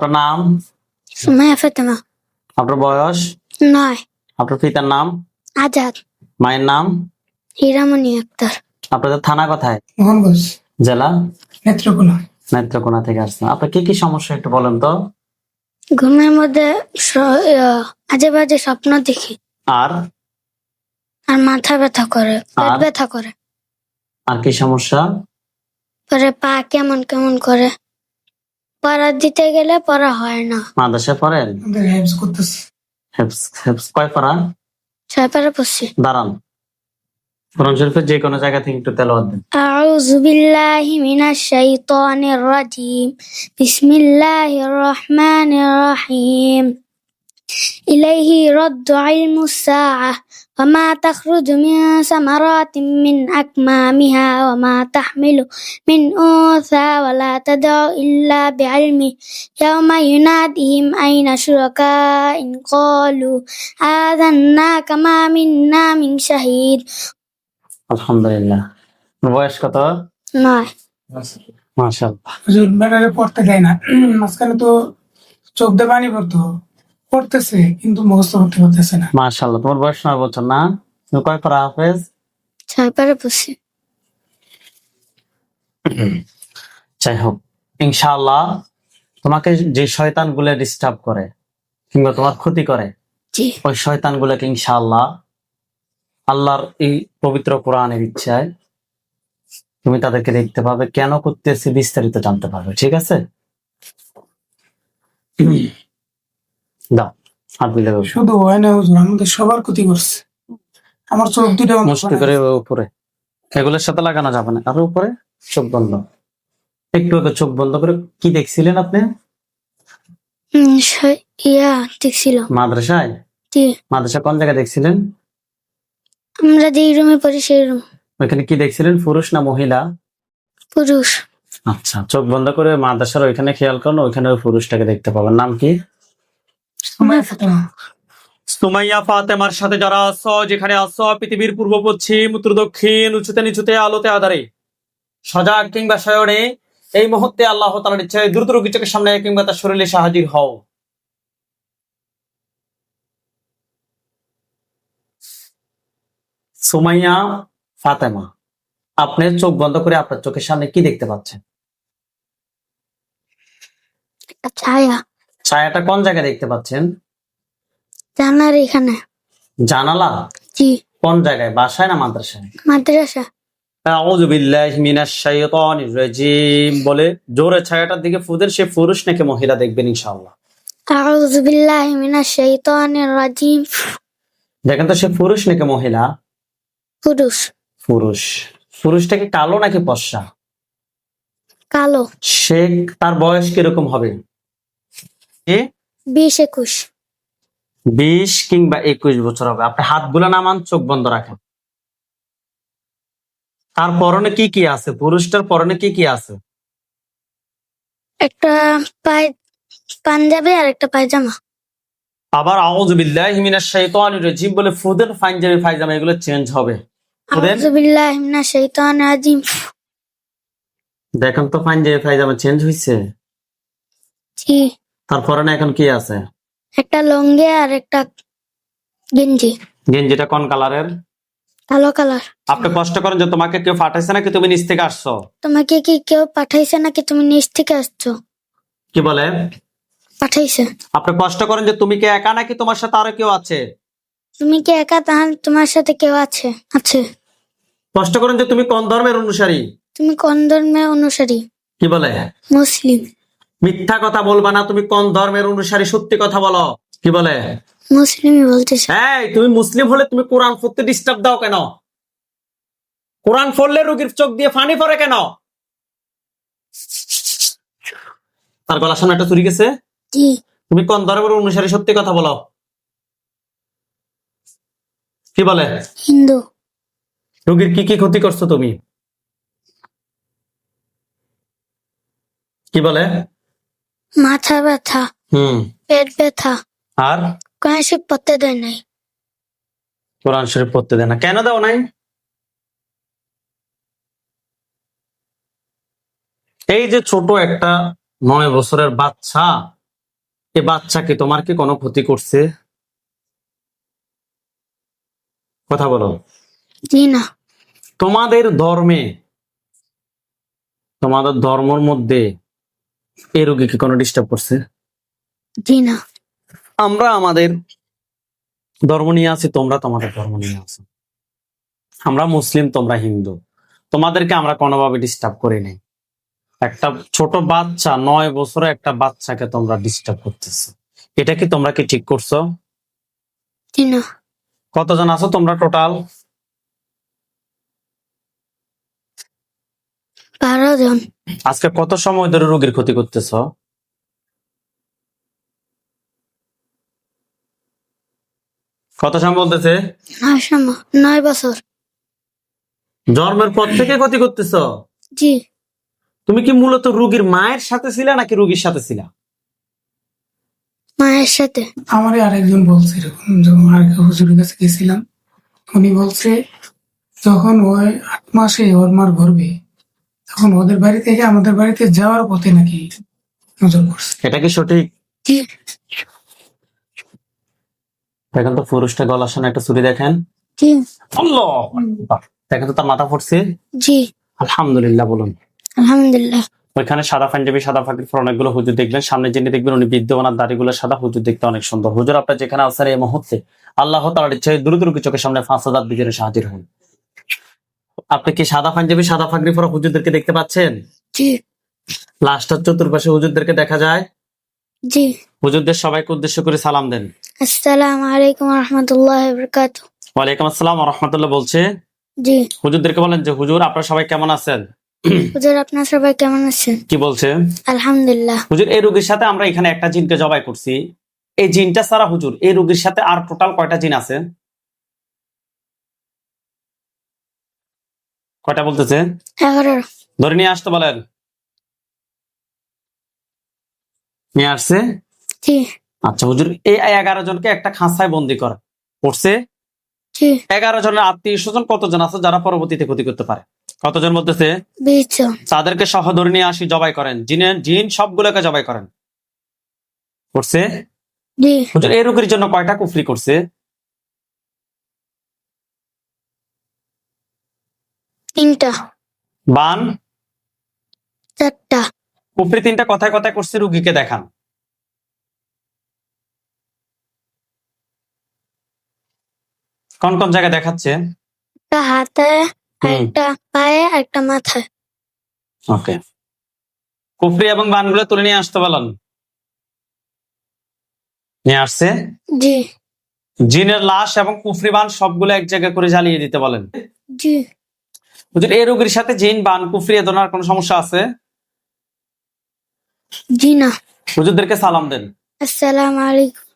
আপনার নাম? সুমাইয়া ফাতেমা। আপনার বয়স? নয়। আপনার পিতার নাম? আজাদ। মায়ের নাম? হীরামণি আক্তার। আপনাদের থানা কোথায়? মোহনগঞ্জ। জেলা? নেত্রকোনা। নেত্রকোনা থেকে আসছেন। আপনার কি কি সমস্যা একটু বলেন তো। ঘুমের মধ্যে আহ, আজে বাজে স্বপ্ন দেখি। আর? আর মাথা ব্যথা করে পেট ব্যথা করে। আর কি সমস্যা? পরে পা কেমন কেমন করে। পড়া দিতে গেলে পড়া হয় না। মাদ্রাসা পড়েন? হেফস করতেছি। কয় পড়া? ছয় পারা পড়ছি। দাঁড়ান। কোরআন শরীফের যে কোনো জায়গা থেকে একটু তেলাওয়াত দেন। আউযু বিল্লাহি মিনাশ শাইতানির বিসমিল্লাহির রহমানির রহিম। إليه يرد علم الساعة وما تخرج من ثمرات من أكمامها وما تحمل من أنثى ولا تدع إلا بعلمه يوم يناديهم أين شركاء قالوا آذنا كما منا من شهيد আলহামদুলিল্লাহ আপনার বয়স কত নয় মাশাআল্লাহ হুজুর ম্যাডারে পড়তে দেয় না মাঝখানে তো চোখ দিয়ে পানি পড়তো পড়তেছে কিন্তু মুখস্থ করতে পারতেছে না। মাশাআল্লাহ তোমার বয়স নয় বছর না? তুমি কয় পারা হাফেজ? ছয় পারে পড়ছি যাই হোক ইনশাআল্লাহ তোমাকে যে শয়তানগুলো ডিস্টার্ব করে কিংবা তোমার ক্ষতি করে ওই শয়তান গুলোকে ইনশাআল্লাহ আল্লাহর এই পবিত্র কোরআনের ইচ্ছায় তুমি তাদেরকে দেখতে পাবে কেন করতেছি বিস্তারিত জানতে পারবে ঠিক আছে? দাও হাত বিলে দাও। শুধু হয় না হুজুর আমাদের সবার ক্ষতি করছে। আমার চোখ দুটো বন্ধ মুষ্টি করে উপরে। এগুলোর সাথে লাগানো যাবে না। আরও উপরে চোখ বন্ধ। একটু আগে চোখ বন্ধ করে কি দেখছিলেন আপনি? ইয়া দেখছিল। মাদ্রাসায়? জি। মাদ্রাসা কোন জায়গায় দেখছিলেন? আমরা যেই রুমে পড়ি সেই রুম। ওইখানে কি দেখছিলেন পুরুষ না মহিলা? পুরুষ। আচ্ছা চোখ বন্ধ করে মাদ্রাসার ওইখানে খেয়াল করুন ওইখানে ওই পুরুষটাকে দেখতে পাবেন। নাম কি? সুমাইয়া ফাতেমার সাথে যারা আছো যেখানে আছো পৃথিবীর পূর্ব পশ্চিম উত্তর দক্ষিণ উঁচুতে নিচুতে আলোতে আধারে সজাগ কিংবা শয়নে এই মুহূর্তে আল্লাহ তালার ইচ্ছায় দ্রুত রোগী চোখের সামনে কিংবা তার শরীরে হাজির হও। সুমাইয়া ফাতেমা আপনি চোখ বন্ধ করে আপনার চোখের সামনে কি দেখতে পাচ্ছেন? ছায়া ছায়াটা কোন জায়গায় দেখতে পাচ্ছেন? জানার এখানে। জানালা? জি। কোন জায়গায়? বাসায় না মাদ্রাসায়? মাদ্রাসা। আউযু বিল্লাহি মিনাশ শাইতানির রাজিম। বলে জোরে ছায়াটার দিকে ফুদের সে পুরুষ নাকি মহিলা দেখবেন ইনশাআল্লাহ। আউযু বিল্লাহি মিনাশ শাইতানির রাজিম। দেখেন তো সে পুরুষ নাকি মহিলা? পুরুষ। পুরুষ। পুরুষটা কি কালো নাকি পশা কালো। সে তার বয়স কীরকম হবে? বিশ কিংবা একুশ বছর হবে। আপনি হাতগুলো নামান চোখ বন্ধ রাখেন। তার পরনে কি কি আছে? পুরুষটার পরনে কি কি আছে? একটা পায় পাঞ্জাবি আর একটা পায়জামা। আবার আউযু বিল্লাহি মিনাশ শাইতানির রাজিম বলে ফুদের পাঞ্জাবি পায়জামা এগুলো চেঞ্জ হবে। আউযু বিল্লাহি মিনাশ শাইতানির রাজিম। দেখেন তো পাঞ্জাবি পায়জামা চেঞ্জ হইছে। জি। তারপরে না এখন কি আছে? একটা লঙ্গি আর একটা গেঞ্জি। গেঞ্জিটা কোন কালারের? কালো কালার। আপনি কষ্ট করেন যে তোমাকে কেউ পাঠাইছে নাকি তুমি নিচ থেকে আসছো? তোমাকে কি কেউ পাঠাইছে নাকি তুমি নিচ থেকে আসছো? কি বলে? পাঠাইছে। আপনি কষ্ট করেন যে তুমি কি একা নাকি তোমার সাথে আরও কেউ আছে? তুমি কি একা? তাহলে তোমার সাথে কেউ আছে? আছে। কষ্ট করেন যে তুমি কোন ধর্মের অনুসারী? তুমি কোন ধর্মের অনুসারী? কি বলে? মুসলিম। মিথ্যা কথা বলবা না তুমি কোন ধর্মের অনুসারী? সত্যি কথা বলো। কি বলে? মুসলিমই বলতেছে এই তুমি মুসলিম হলে তুমি কোরআন পড়তে ডিস্টার্ব দাও কেন? কোরআন পড়লে রোগীর চোখ দিয়ে ফানি পড়ে কেন? তার গলার সামনে একটা চুরি গেছে? তুমি কোন ধর্মের অনুসারী? সত্যি কথা বলো। কি বলে? হিন্দু। রোগীর কি কি ক্ষতি করছ তুমি? কি বলে? মাথা ব্যথা হুম। পেট ব্যথা। আর? কোরআন শরীফ পড়তে দেয় নাই। কোরআন শরীফ পড়তে দেয় না। কেন দাও নাই? এই যে ছোট একটা নয় বছরের বাচ্চা এ বাচ্চাকে তোমার কি কোনো ক্ষতি করছে? কথা বলো। জি না। তোমাদের ধর্মে তোমাদের ধর্মের মধ্যে এই রোগীকে কোনো ডিস্টার্ব করছে? জি না। আমরা আমাদের ধর্ম নিয়ে আছি তোমরা তোমাদের ধর্ম নিয়ে আছো। আমরা মুসলিম তোমরা হিন্দু। তোমাদেরকে আমরা কোনোভাবে ডিস্টার্ব করি নাই। একটা ছোট বাচ্চা নয় বছরে একটা বাচ্চাকে তোমরা ডিস্টার্ব করতেছো। এটা কি তোমরা কি ঠিক করছ? জি কতজন আছো তোমরা টোটাল বারো জন। আজকে কত সময় ধরে রোগীর ক্ষতি করতেছ? কত সময় বলতেছে? নয় সময় নয় বছর। জন্মের পর থেকে ক্ষতি করতেছ? জি। তুমি কি মূলত রোগীর মায়ের সাথে ছিলা নাকি রোগীর সাথে ছিলা? মায়ের সাথে। আমার আরেকজন বলছে এরকম যখন আরেক হুজুরের কাছে গেছিলাম উনি বলছে যখন ওই আট মাসে ওর মার ঘুরবে তখন ওদের বাড়ি থেকে আমাদের বাড়িতে যাওয়ার পথে নাকি নজর পড়ছে। এটা কি সঠিক? দেখেন তো পুরুষটা গলা শোনা একটা চুরি দেখেন। আল্লাহ! দেখেন তো তার মাথা পড়ছে জি। আলহামদুলিল্লাহ বলুন। আলহামদুলিল্লাহ। ওইখানে সাদা পাঞ্জাবি সাদা ফাঁকির পর অনেকগুলো হুজুর দেখবেন সামনে যিনি দেখবেন উনি বিদ্যমান দাড়িগুলো সাদা হুজুর দেখতে অনেক সুন্দর। হুজুর আপনার যেখানে আছেন এই মুহূর্তে আল্লাহ তাআলার ইচ্ছায় দ্রুত চোখের সামনে পাঁচ হাজার বিজনের হাজির হন আপনি কি সাদা পাঞ্জাবি সাদা ফাঁকরি পরা হুজুরদেরকে দেখতে পাচ্ছেন? জি। লাস্টার চতুর্পাশে হুজুরদেরকে দেখা যায়? জি। হুজুরদের সবাইকে উদ্দেশ্য করে সালাম দেন। আসসালামু আলাইকুম রহমতুল্লাহ বরকাত ওয়ালাইকুম আসসালাম রহমতুল্লাহ বলছে। জি। হুজুরদেরকে বলেন যে হুজুর আপনারা সবাই কেমন আছেন? হুজুর আপনার সবাই কেমন আছেন? কি বলছে? আলহামদুলিল্লাহ। হুজুর এই রোগীর সাথে আমরা এখানে একটা জিনকে জবাই করছি। এই জিনটা ছাড়া হুজুর এই রোগীর সাথে আর টোটাল কয়টা জিন আছে? কয়টা বলতেছে? ধরে নিয়ে আসতে বলেন। নিয়ে আসছে? আচ্ছা হুজুর এই এগারো জনকে একটা খাঁচায় বন্দি কর। জি। এগারো জনের আত্মীয় স্বজন কতজন আছে যারা পরবর্তীতে ক্ষতি করতে পারে? কতজন বলতেছে? তাদেরকে সহ ধরে নিয়ে আসি জবাই করেন। জিনের জিন সবগুলোকে জবাই করেন। করছে হুজুর এই রোগীর জন্য কয়টা কুফরি করছে? তিনটা। বান? চারটা। কুফরি তিনটা কথায় কথায় করছে রুগীকে দেখান। কোন কোন জায়গায় দেখাচ্ছে? একটা হাতে একটা পায়ে একটা মাথায়। ওকে। কুফরি এবং বানগুলো তুলে নিয়ে আসতে বলেন। নিয়ে আসছে। জি। জিনের লাশ এবং কুফরি বান সবগুলো এক জায়গায় করে জ্বালিয়ে দিতে বলেন। জি। হুজুর এই রোগীর সাথে জিন বান কুফরি এদনার কোনো সমস্যা আছে? জি না। হুজুরদেরকে সালাম দেন। আসসালামু আলাইকুম।